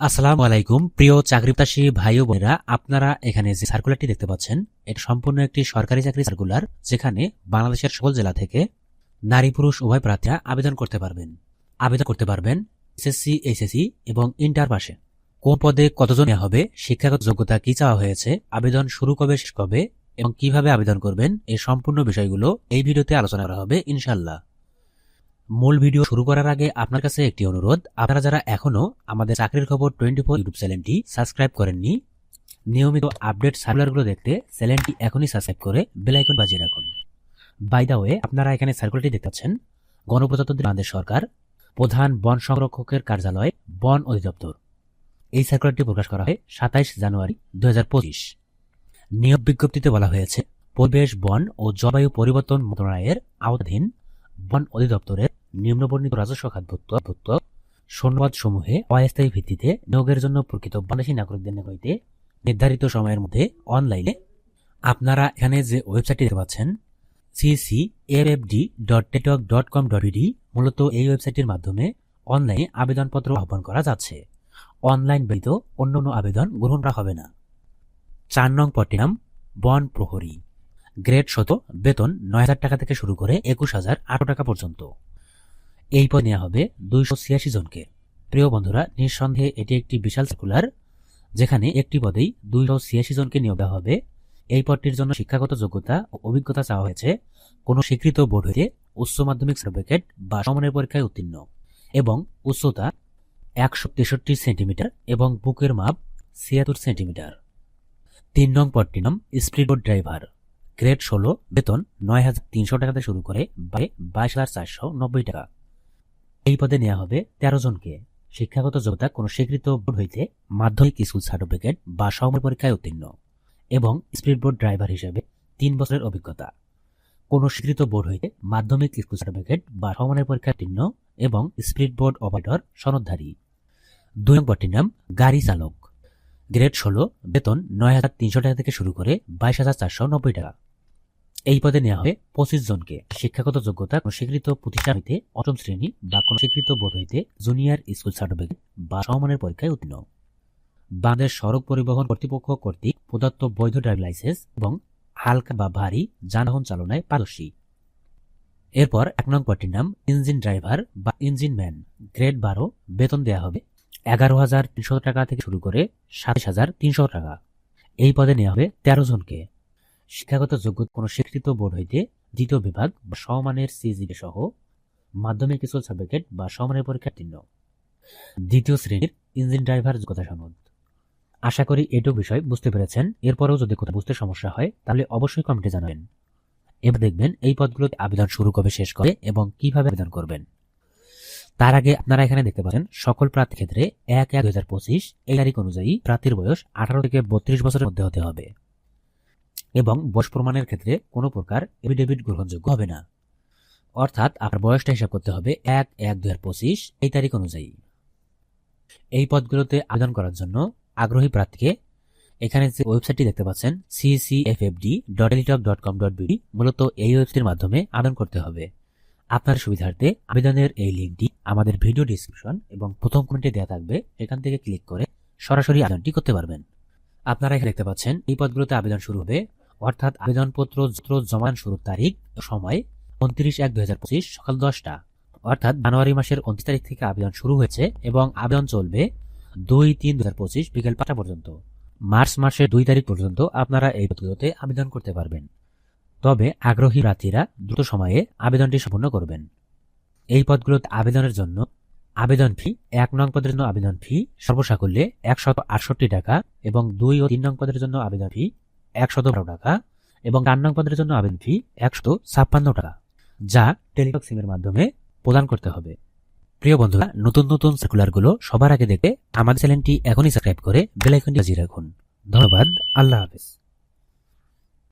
আসসালামু আলাইকুম। প্রিয় চাকরিপ্রাসী ভাই ও বোনেরা, আপনারা এখানে যে সার্কুলারটি দেখতে পাচ্ছেন, এটা সম্পূর্ণ একটি সরকারি চাকরি সার্কুলার যেখানে বাংলাদেশের সকল জেলা থেকে নারী পুরুষ উভয় প্রার্থীরা আবেদন করতে পারবেন। আবেদন করতে পারবেন এসএসসি এইচএসসি এবং ইন্টার পাশে। কোন পদে কতজন হবে, শিক্ষাগত যোগ্যতা কি চাওয়া হয়েছে, আবেদন শুরু কবে, শেষ কবে এবং কীভাবে আবেদন করবেন, এই সম্পূর্ণ বিষয়গুলো এই ভিডিওতে আলোচনা করা হবে ইনশাল্লাহ মূল ভিডিও শুরু করার আগে আপনার কাছে একটি অনুরোধ। আপনারা যারা এখনও আমাদের চাকরির খবর টোয়েন্টি ফোর ইউটিউব চ্যানেলটি সাবস্ক্রাইব করেননি, নিয়মিত আপডেট সার্কুলারগুলো দেখতে চ্যানেলটি এখনই সাবস্ক্রাইব করে বেলাইকন বাজিয়ে রাখুন। বাই দা ওয়ে আপনারা এখানে সার্কুলারটি দেখতে পাচ্ছেন। গণপ্রজাতন্ত্রী বাংলাদেশ সরকার, প্রধান বন সংরক্ষকের কার্যালয়, বন অধিদপ্তর। এই সার্কুলারটি প্রকাশ করা হয় সাতাইশ জানুয়ারি দু হাজার পঁচিশ। নিয়োগ বিজ্ঞপ্তিতে বলা হয়েছে, পরিবেশ, বন ও জলবায়ু পরিবর্তন মন্ত্রণালয়ের আওতাধীন বন অধিদপ্তরের নিম্নবর্ণিত রাজস্ব খাতভুক্ত শূন্যপদ সমূহে অস্থায়ী ভিত্তিতে নিয়োগের জন্য প্রকৃত বাংলাদেশী নাগরিকদের হইতে নির্ধারিত সময়ের মধ্যে অনলাইনে আপনারা এখানে যে ওয়েবসাইটটি দেখতে পাচ্ছেন CC FFD dot teletalk dot com dot ED মূলত এই ওয়েবসাইটের মাধ্যমে অনলাইনে আবেদনপত্র আহ্বান করা যাচ্ছে। অনলাইন ব্যতীত অন্য কোনো আবেদন গ্রহণ করা হবে না। চার নং পদটির নাম, বন প্রহরী। গ্রেড শত, বেতন নয় হাজার টাকা থেকে শুরু করে একুশ হাজার আটশো টাকা পর্যন্ত। এই পদ নেওয়া হবে দুইশো ছিয়াশি জনকে। প্রিয় বন্ধুরা, নিঃসন্দেহে এটি একটি বিশাল সার্কুলার যেখানে একটি পদেই দুইশো ছিয়াশি জনকে নিয়োগ দেওয়া হবে। এই পদটির জন্য শিক্ষাগত যোগ্যতা ও অভিজ্ঞতা চাওয়া হয়েছে কোনো স্বীকৃত বোর্ড হইতে উচ্চ মাধ্যমিক সার্টিফিকেট বা সমনের পরীক্ষায় উত্তীর্ণ এবং উচ্চতা একশো তেষট্টি সেন্টিমিটার এবং বুকের মাপ ছিয়াত্তর সেন্টিমিটার। তিন নং পদটির নাম স্পিডবোট ড্রাইভার। গ্রেড ষোলো, বেতন নয় হাজার তিনশো টাকাতে শুরু করে বাইশ হাজার চারশো নব্বই টাকা। এই পদে নেওয়া হবে তেরো জনকে। শিক্ষাগত যোগ্যতা কোনো স্বীকৃত বোর্ড হইতে মাধ্যমিক স্কুল সার্টিফিকেট বা সময় পরীক্ষায় উত্তীর্ণ এবং স্পিড বোর্ড ড্রাইভার হিসেবে তিন বছরের অভিজ্ঞতা। কোনো স্বীকৃত বোর্ড হইতে মাধ্যমিক স্কুল সার্টিফিকেট বা সমানের পরীক্ষায় উত্তীর্ণ এবং স্পিড বোর্ড অপারেটর সনদধারী। দুই নম্বরটির নাম, গাড়ি চালক। গ্রেড ষোলো, বেতন নয় হাজার তিনশো টাকা থেকে শুরু করে বাইশ হাজার চারশো নব্বই টাকা। এই পদে নেওয়া হবে পঁচিশ জনকে। শিক্ষাগত যোগ্যতা কোনো স্বীকৃত প্রতিষ্ঠান হইতে অষ্টম শ্রেণি বা কোনো স্বীকৃত বোর্ড হইতে জুনিয়র স্কুল সার্টিফিকেট বা সমমানের পরীক্ষায় উত্তীর্ণ। বাংলাদেশ সড়ক পরিবহন কর্তৃপক্ষ কর্তৃক প্রদত্ত বৈধ ড্রাইভিং লাইসেন্স এবং হালকা বা ভারী যানবাহন চালনায় পারদর্শী। এরপর এক নং পদটির নাম ইঞ্জিন ড্রাইভার বা ইঞ্জিন ম্যান। গ্রেড বারো, বেতন দেওয়া হবে এগারো হাজার তিনশো টাকা থেকে শুরু করে সাতাশ হাজার তিনশো টাকা। এই পদে নেওয়া হবে তেরো জনকে। শিক্ষাগত যোগ্যতা কোনো স্বীকৃত বোর্ড হইতে দ্বিতীয় বিভাগ বা সমমানের সিজিপি সহ মাধ্যমিক স্কুল সার্টিফিকেট বা সমমানের পরীক্ষা উত্তীর্ণ দ্বিতীয় শ্রেণির ইঞ্জিন ড্রাইভার যোগ্যতা সনদ। আশা করি এটুকু বিষয় বুঝতে পেরেছেন। এরপরেও যদি কোথাও বুঝতে সমস্যা হয়, তাহলে অবশ্যই কমেন্টে জানাবেন। এবার দেখবেন এই পদগুলোতে আবেদন শুরু কবে, শেষ করে এবং কীভাবে আবেদন করবেন। তার আগে আপনারা এখানে দেখতে পাচ্ছেন, সকল প্রার্থী ক্ষেত্রে এক এক দুই হাজার পঁচিশ এই তারিখ অনুযায়ী প্রার্থীর বয়স আঠারো থেকে বত্রিশ বছরের মধ্যে হতে হবে। এবং বয়স প্রমাণের ক্ষেত্রে কোনো প্রকার এফিডেভিট গ্রহণযোগ্য হবে না। অর্থাৎ আপনার বয়সটা হিসাব করতে হবে এক এক দু এই তারিখ অনুযায়ী। এই পদগুলোতে আবেদন করার জন্য আগ্রহী প্রার্থীকে এখানে যে ওয়েবসাইটটি দেখতে পাচ্ছেন CCFFD dot teletalk dot com dot BD মূলত এই ওয়েবসাইটের মাধ্যমে আবেদন করতে হবে। আপনার সুবিধার্থে আবেদনের এই লিঙ্কটি আমাদের ভিডিও ডিসক্রিপশন এবং প্রথম কমেন্টে দেওয়া থাকবে, সেখান থেকে ক্লিক করে সরাসরি আবেদনটি করতে পারবেন। আপনারা এখানে দেখতে পাচ্ছেন, এই পদগুলোতে আবেদন শুরু হবে অর্থাৎ আবেদনপত্র জমা শুরুর তারিখ সময় উনত্রিশ এক দুই সকাল দশটা। অর্থাৎ জানুয়ারি মাসের উনত্রিশ তারিখ থেকে আবেদন শুরু হয়েছে এবং আবেদন চলবে দুই তিন দু হাজার পঁচিশ বিকেল পাঁচটা পর্যন্ত। মার্চ মাসের দুই তারিখ পর্যন্ত আপনারা এই পদগুলোতে আবেদন করতে পারবেন। তবে আগ্রহী প্রার্থীরা দ্রুত সময়ে আবেদনটি সম্পূর্ণ করবেন। এই পদগুলোতে আবেদনের জন্য আবেদন ফি, এক নং পদের জন্য আবেদন ফি, সর্বসাকুল্যে একশত আটষট্টি টাকা এবং দুই ও তিন নং পদের জন্য আবেদন ফি একশত বারো টাকা এবং চার পদের জন্য আবেদন ফি একশত ছাপ্পান্ন টাকা, যা টেলিটক সিমের মাধ্যমে প্রদান করতে হবে। প্রিয় বন্ধুরা, নতুন নতুন সার্কুলারগুলো সবার আগে দেখে আমাদের চ্যানেলটি এখনই সাবস্ক্রাইব করে বেলাইকনটি বাজিয়ে রাখুন। ধন্যবাদ, আল্লাহ হাফেজ।